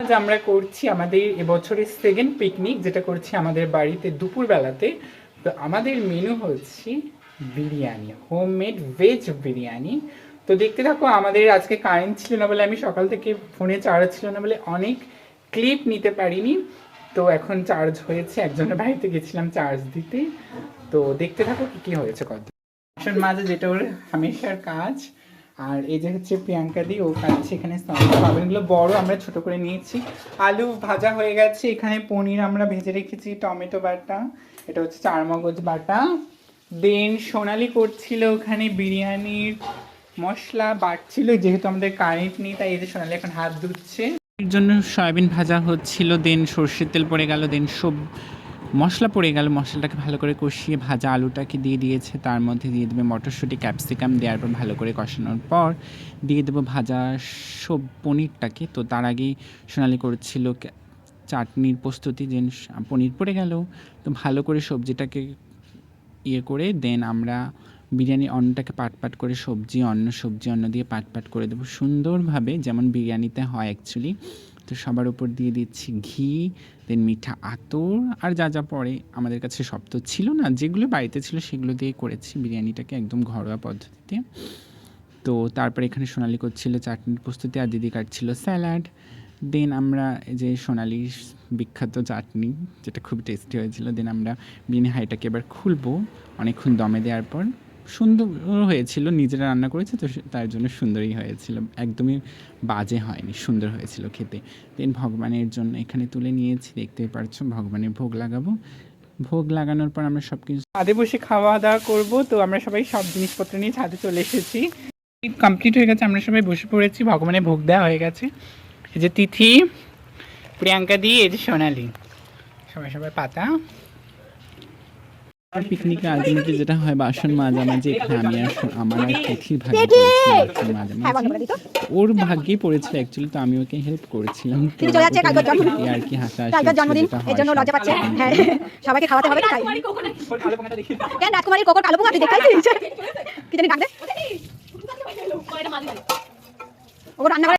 আজ আমরা করছি আমাদের এবছরের সেকেন্ড পিকনিক যেটা করছি আমাদের বাড়িতে দুপুরবেলাতে। তো আমাদের মেনু হচ্ছে বিরিয়ানি হোমমেড ভেজ বিরিয়ানি। তো দেখতে থাকো, আমাদের আজকে কারেন্ট ছিল না বলে আমি সকাল থেকে ফোনে চার্জ ছিল না বলে অনেক ক্লিপ নিতে পারিনি। তো এখন চার্জ হয়েছে, একজনের বাড়িতে গেছিলাম চার্জ দিতে। তো দেখতে থাকো কি কি হয়েছে কত মাঝে যেটা ওর হামেশার কাজ। আর এই যে হচ্ছে প্রিয়াঙ্কা দি, ও কাছে এখানে পাবেনগুলো বড়, আমরা ছোট করে নিয়েছি। আলু ভাজা হয়ে গেছে। এখানে পনির আমরা ভেজে রেখেছি, টমেটো বাটা। এটা হচ্ছে চার মগজ বাটা। দেন সোনালি করছিল ওখানে বিরিয়ানির মশলা বাটছিল যেহেতু আমাদের কারেন্ট নেই, তাই এই যে সোনালি এখন হাত ধুচ্ছে। এর জন্য সয়াবিন ভাজা হচ্ছিল, দেন সর্ষের তেল পড়ে গেল, দেন সব মশলা পড়ে গেল, মশলাটাকে ভালো করে কষিয়ে ভাজা আলুটাকে দিয়ে দিয়েছে। তার মধ্যে দিয়ে দেবে মটরশুঁটি, ক্যাপসিকাম দেওয়ার পর ভালো করে কষানোর পর দিয়ে দেবো ভাজা সব পনিরটাকে। তো তার আগেই সোনালি করছিল চাটনির প্রস্তুতি দেন পনির পড়ে গেল। তো ভালো করে সবজিটাকে ইয়ে করে দেন আমরা বিরিয়ানি অন্নটাকে পাট পাট করে সবজি, অন্ন সবজি, অন্ন দিয়ে পাট পাট করে দেবো। সুন্দরভাবে যেমন বিরিয়ানিতে হয় অ্যাকচুয়ালি তো সবার উপর দিয়ে দিচ্ছি ঘি দেন মিঠা আতর, আর যা যা পরে আমাদের কাছে সব তো ছিল না, যেগুলো বাড়িতে ছিল সেগুলো দিয়ে করেছি বিরিয়ানিটাকে একদম ঘরোয়া পদ্ধতিতে। তো তারপরে এখানে সোনালি করছিল চাটনির প্রস্তুতি আর দিদি কাটছিল স্যালাড। দেন আমরা যে সোনালির বিখ্যাত চাটনি, যেটা খুব টেস্টি হয়েছিল দেন আমরা বিরিয়ানি হাঁড়িটাকে এবার খুলবো অনেকক্ষণ দমে দেওয়ার পর। সুন্দর হয়েছিল, নিজেরা রান্না করেছে, তো তার জন্য সুন্দরই হয়েছিল। একদমই বাজে হয়নি, সুন্দর হয়েছিল খেতে। দেন ভগবানের জন্য এখানে তুলে নিয়েছি, দেখতে পারছ, ভগবানের ভোগ লাগাবো। ভোগ লাগানোর পর আমরা সব কিছু ছাদে বসে খাওয়া দাওয়া করব, তো আমরা সবাই সব জিনিসপত্র নিয়ে ছাদে চলে এসেছি। কমপ্লিট হয়ে গেছে, আমরা সবাই বসে পড়েছি, ভগবানের ভোগ দেওয়া হয়ে গেছে। এই যে তিথি, প্রিয়াঙ্কা দি, এই যে সোনালি। সবাই সবাই পাতা। পিকনিকে আলটিমেটলি যেটা হয় বাসন মাঝামাঝি এখানে আমি আর আমার আর তিথির ভাগ্যে পড়েছিল মাঝামাঝি ওর ভাগ্যে পড়েছিল অ্যাকচুয়ালি তো আমি ওকে হেল্প করেছিলাম তো চলে যাচ্ছে, কালকে জন্মদিন। আর কি হাসা কালকে জন্মদিন এর জন্য লজ্জা পাচ্ছে হ্যাঁ সবাইকে খাওয়াতে হবে তাই কেন রাজকুমারীর কোকর কালো পোকা তুই দেখাইছিস কি জানি ডাক দে ও রান্না করে